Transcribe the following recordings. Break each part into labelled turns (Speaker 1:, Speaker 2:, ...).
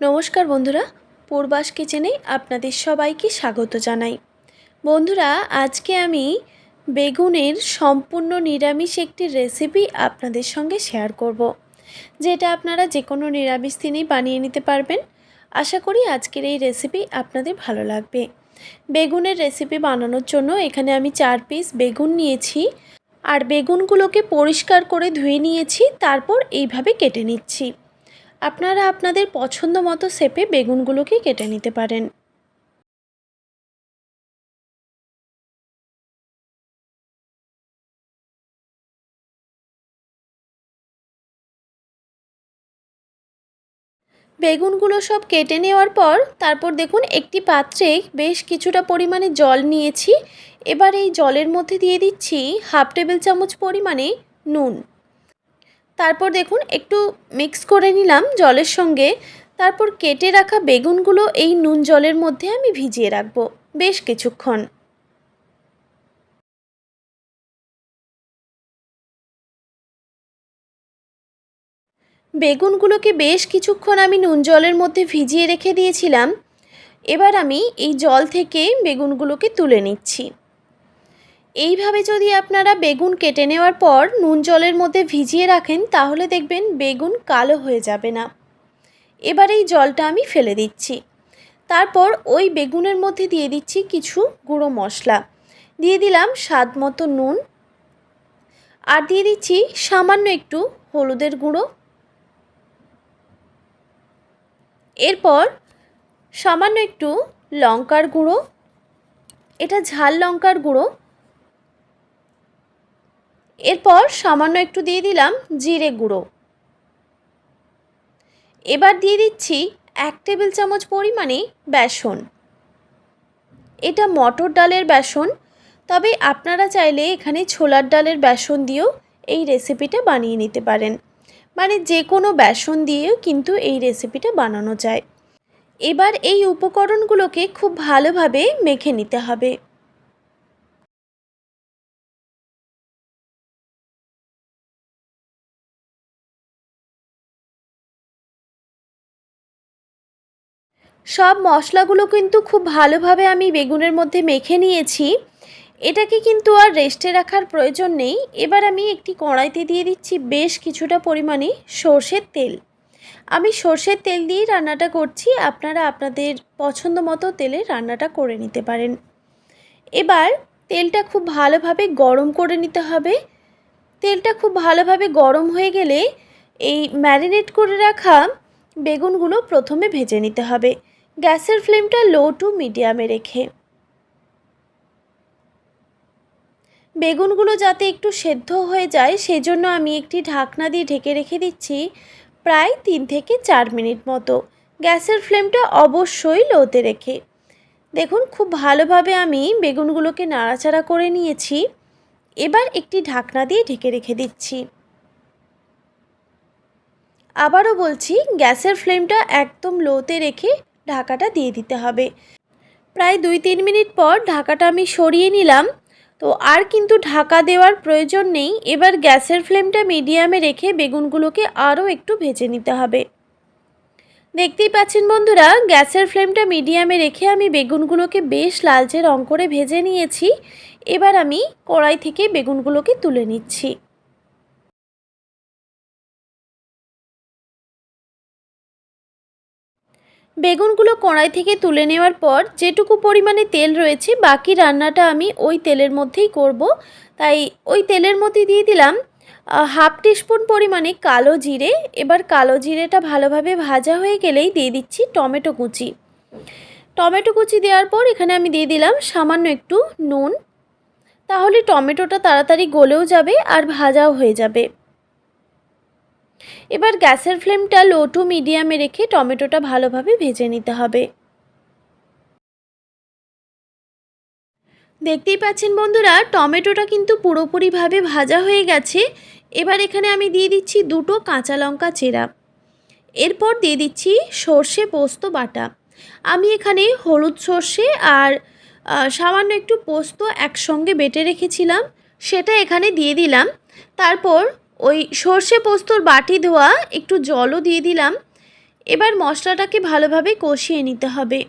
Speaker 1: নমস্কার বন্ধুরা, পূর্বাস কিচেনে আপনাদের সবাইকে স্বাগত জানাই। বন্ধুরা, আজকে আমি বেগুনের সম্পূর্ণ নিরামিষ একটি রেসিপি আপনাদের সঙ্গে শেয়ার করব। যেটা আপনারা যে কোনো নিরামিষ দিনেই বানিয়ে নিতে পারবেন। আশা করি আজকের এই রেসিপি আপনাদের ভালো লাগবে। বেগুনের রেসিপি বানানোর জন্য এখানে আমি চার পিস বেগুন নিয়েছি, আর বেগুনগুলোকে পরিষ্কার করে ধুয়ে নিয়েছি, তারপর এইভাবে কেটে নিচ্ছি। আপনারা আপনাদের পছন্দ মতো শেপে বেগুনগুলোকে কেটে নিতে পারেন। বেগুনগুলো সব কেটে নেওয়ার পর তারপর দেখুন একটি পাত্রে বেশ কিছুটা পরিমাণে জল নিয়েছি। এবার এই জলের মধ্যে দিয়ে দিচ্ছি হাফ টেবিল চামচ পরিমাণে নুন। তারপর দেখুন, একটু মিক্স করে নিলাম জলের সঙ্গে। তারপর কেটে রাখা বেগুনগুলো এই নুন জলের মধ্যে আমি ভিজিয়ে রাখব বেশ কিছুক্ষণ। বেগুনগুলোকে বেশ কিছুক্ষণ আমি নুন জলের মধ্যে ভিজিয়ে রেখে দিয়েছিলাম। এবার আমি এই জল থেকে বেগুনগুলোকে তুলে নিচ্ছি। এইভাবে যদি আপনারা বেগুন কেটে নেওয়ার পর নুন জলের মধ্যে ভিজিয়ে রাখেন, তাহলে দেখবেন বেগুন কালো হয়ে যাবে না। এবার এই জলটা আমি ফেলে দিচ্ছি। তারপর ওই বেগুনের মধ্যে দিয়ে দিচ্ছি কিছু গুঁড়ো মশলা। দিয়ে দিলাম স্বাদ মতো নুন। আর দিয়ে দিচ্ছি সামান্য একটু হলুদের গুঁড়ো। এরপর সামান্য একটু লঙ্কার গুঁড়ো। এটা ঝাল লঙ্কার গুঁড়ো। এরপর সামান্য একটু দিয়ে দিলাম জিরে গুঁড়ো। এবার দিয়ে দিচ্ছি এক টেবিল চামচ পরিমাণে বেসন। এটা মটর ডালের বেসন, তবে আপনারা চাইলে এখানে ছোলার ডালের বেসন দিয়েও এই রেসিপিটা বানিয়ে নিতে পারেন। মানে যে কোনো বেসন দিয়েও কিন্তু এই রেসিপিটা বানানো যায়। এবার এই উপকরণগুলোকে খুব ভালোভাবে মেখে নিতে হবে। সব মশলাগুলো কিন্তু খুব ভালোভাবে আমি বেগুনের মধ্যে মেখে নিয়েছি। এটাকে কিন্তু আর রেস্টে রাখার প্রয়োজন নেই। এবার আমি একটি কড়াইতে দিয়ে দিচ্ছি বেশ কিছুটা পরিমাণে সর্ষের তেল। আমি সর্ষের তেল দিয়েই রান্নাটা করছি। আপনারা আপনাদের পছন্দ মতো তেলে রান্নাটা করে নিতে পারেন। এবার তেলটা খুব ভালোভাবে গরম করে নিতে হবে। তেলটা খুব ভালোভাবে গরম হয়ে গেলে এই ম্যারিনেট করে রাখা বেগুনগুলো প্রথমে ভেজে নিতে হবে। গ্যাসের ফ্লেমটা লো টু মিডিয়ামে রেখে। বেগুনগুলো যাতে একটু সেদ্ধ হয়ে যায় সেই জন্য আমি একটি ঢাকনা দিয়ে ঢেকে রেখে দিচ্ছি প্রায় তিন থেকে চার মিনিট মতো। গ্যাসের ফ্লেমটা অবশ্যই লোতে রেখে। দেখুন, খুব ভালোভাবে আমি বেগুনগুলোকে নাড়াচাড়া করে নিয়েছি। এবার একটি ঢাকনা দিয়ে ঢেকে রেখে দিচ্ছি। আবারও বলছি, গ্যাসের ফ্লেমটা একদম লোতে রেখে ঢাকাটা দিয়ে দিতে হবে। প্রায় দুই তিন মিনিট পর ঢাকাটা আমি সরিয়ে নিলাম। তো আর কিন্তু ঢাকা দেওয়ার প্রয়োজন নেই। এবার গ্যাসের ফ্লেমটা মিডিয়ামে রেখে বেগুনগুলোকে আরও একটু ভেজে নিতে হবে। দেখতেই পাচ্ছেন বন্ধুরা, গ্যাসের ফ্লেমটা মিডিয়ামে রেখে আমি বেগুনগুলোকে বেশ লালচে রং করে ভেজে নিয়েছি। এবার আমি কড়াই থেকে বেগুনগুলোকে তুলে নিচ্ছি। বেগুনগুলো কড়াই থেকে তুলে নেওয়ার পর যেটুকু পরিমাণে তেল রয়েছে, বাকি রান্নাটা আমি ওই তেলের মধ্যেই করব। তাই ওই তেলের মধ্যে দিয়ে দিলাম হাফ টিস্পুন পরিমাণে কালো জিরে। এবার কালো জিরেটা ভালোভাবে ভাজা হয়ে গেলেই দিয়ে দিচ্ছি টমেটো কুচি। টমেটো কুচি দেওয়ার পর এখানে আমি দিয়ে দিলাম সামান্য একটু নুন। তাহলে টমেটোটা তাড়াতাড়ি গলেও যাবে আর ভাজাও হয়ে যাবে। এবার গ্যাসের ফ্লেমটা লো টু মিডিয়ামে রেখে টমেটোটা ভালোভাবে ভেজে নিতে হবে। দেখতেই পাচ্ছেন বন্ধুরা, টমেটোটা কিন্তু পুরোপুরিভাবে ভাজা হয়ে গেছে। এবার এখানে আমি দিয়ে দিচ্ছি দুটো কাঁচা লঙ্কা চেরা। এরপর দিয়ে দিচ্ছি সর্ষে পোস্ত বাটা। আমি এখানে হলুদ সর্ষে আর সামান্য একটু পোস্ত একসঙ্গে বেটে রেখেছিলাম। সেটা এখানে দিয়ে দিলাম। তারপর ওই সর্ষে পোস্তর বাটি ধোয়া, একটু জলও দিয়ে দিলাম। এবার মশলাটাকে ভালোভাবে কষিয়ে নিতে হবে।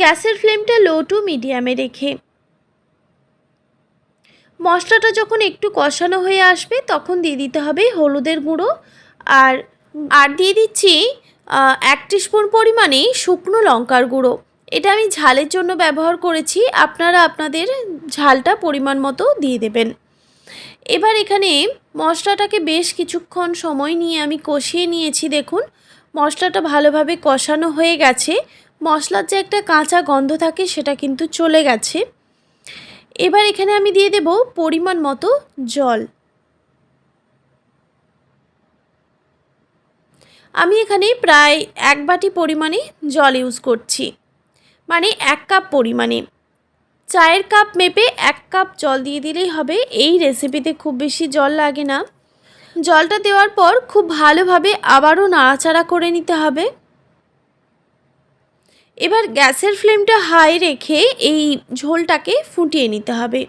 Speaker 1: গ্যাসের ফ্লেমটা লো টু মিডিয়ামে রেখে। মশলাটা যখন একটু কষানো হয়ে আসবে, তখন দিয়ে দিতে হবে হলুদের গুঁড়ো। আর আর দিয়ে দিচ্ছি এক স্পুন পরিমাণে শুকনো লঙ্কার গুঁড়ো। এটা আমি ঝালের জন্য ব্যবহার করেছি। আপনারা আপনাদের ঝালটা পরিমাণ মতো দিয়ে দেবেন। এবার এখানে মশলাটাকে বেশ কিছুক্ষণ সময় নিয়ে আমি কষিয়ে নিয়েছি, দেখুন। মশলাটা ভালোভাবে কষানো হয়ে গেছে। মশলার যে একটা কাঁচা গন্ধ থাকে, সেটা কিন্তু চলে গেছে। এবার এখানে আমি দিয়ে দেব পরিমাণ মতো জল। আমি এখানে প্রায় এক বাটি পরিমাণে জল ইউজ করছি। মানে এক কাপ পরিমাণে। চায়ের কাপ মেপে এক কাপ জল দিয়ে দিলেই হবে। এই রেসিপিতে খুব বেশি জল লাগে না। জলটা দেওয়ার পর খুব ভালোভাবে আবারও নাড়াচাড়া করে নিতে হবে। এবার গ্যাসের ফ্লেমটা হাই রেখে এই ঝোলটাকে ফুটিয়ে নিতে হবে।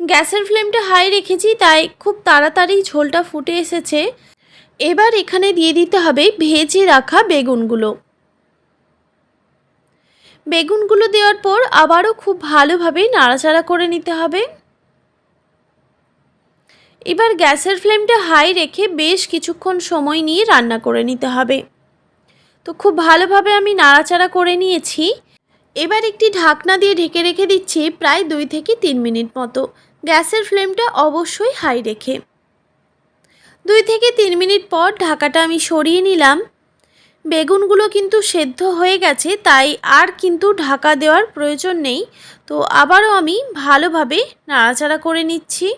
Speaker 1: গ্যাসের ফ্লেমটা হাই রেখেছি, তাই খুব তাড়াতাড়ি ঝোলটা ফুটে এসেছে। এবার এখানে দিয়ে দিতে হবে ভেজে রাখা বেগুনগুলো। বেগুনগুলো দেওয়ার পর আবারও খুব ভালোভাবে নাড়াচাড়া করে নিতে হবে। এবার গ্যাসের ফ্লেমটা হাই রেখে বেশ কিছুক্ষণ সময় নিয়ে রান্না করে নিতে হবে। তো খুব ভালোভাবে আমি নাড়াচাড়া করে নিয়েছি। এবার একটি ঢাকনা দিয়ে ঢেকে রেখে দিচ্ছি প্রায় দুই থেকে তিন মিনিট মতো। গ্যাসের ফ্লেমটা অবশ্যই হাই রেখে। দুই থেকে তিন মিনিট পর ঢাকাটা আমি সরিয়ে নিলাম। বেগুনগুলো কিন্তু সেদ্ধ হয়ে গেছে, তাই আর কিন্তু ঢাকা দেওয়ার প্রয়োজন নেই। তো আবারও আমি ভালোভাবে নাড়াচাড়া করে নিচ্ছি।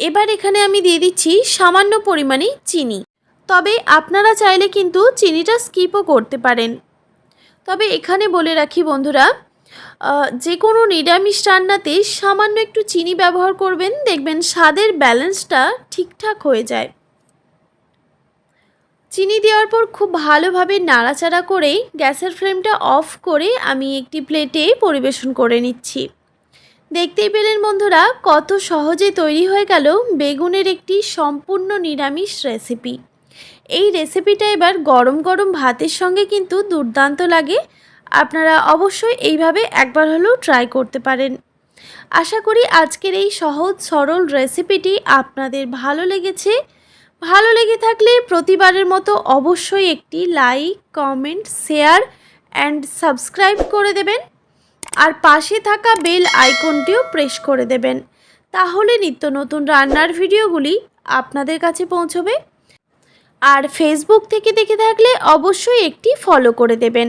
Speaker 1: এবার এখানে আমি দিয়ে দিচ্ছি সামান্য পরিমাণে চিনি। তবে আপনারা চাইলে কিন্তু চিনিটা স্কিপও করতে পারেন। তবে এখানে বলে রাখি বন্ধুরা যে কোনো নিরামিষ রান্নাতে সামান্য একটু চিনি ব্যবহার করবেন। দেখবেন স্বাদের ব্যালেন্সটা ঠিকঠাক হয়ে যায়। চিনি দেওয়ার পর খুব ভালোভাবে নাড়াচাড়া করেই গ্যাসের ফ্লেমটা অফ করে আমি একটি প্লেটে পরিবেশন করে নিচ্ছি। দেখতেই পেলেন বন্ধুরা, কত সহজে তৈরি হয়ে গেল বেগুনের একটি সম্পূর্ণ নিরামিষ রেসিপি। এই রেসিপিটা এবার গরম গরম ভাতের সঙ্গে কিন্তু দুর্দান্ত লাগে। আপনারা অবশ্যই এইভাবে একবার হলেও ট্রাই করতে পারেন। আশা করি আজকের এই সহজ, সরল রেসিপিটি আপনাদের ভালো লেগেছে। ভালো লেগে থাকলে প্রতিবারের মতো অবশ্যই একটি like comment share and subscribe করে দেবেন। আর পাশে থাকা বেল আইকনটিও প্রেস করে দেবেন। তাহলে নিত্য নতুন রান্নার ভিডিওগুলি আপনাদের কাছে পৌঁছবে। আর ফেসবুক থেকে দেখে থাকলে অবশ্যই একটি ফলো করে দেবেন।